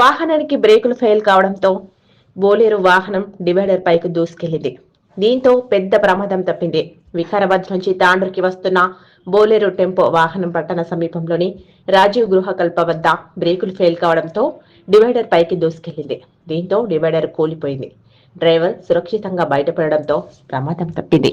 వాహనానికి బ్రేకులు ఫెయిల్ కావడంతో బోలేరు వాహనం డివైడర్ పైకి దూసుకెళ్ళింది దీంతో పెద్ద ప్రమాదం తప్పింది. వికారాబాద్ నుంచి తాండ్రుకి వస్తున్న బోలేరు టెంపో వాహనం పట్టణ సమీపంలోని రాజీవ్ గృహకల్ప వద్ద బ్రేకులు ఫెయిల్ కావడంతో డివైడర్ పైకి దూసుకెళ్ళింది దీంతో డివైడర్ కూలిపోయింది. డ్రైవర్ సురక్షితంగా బయటపడడంతో ప్రమాదం తప్పింది.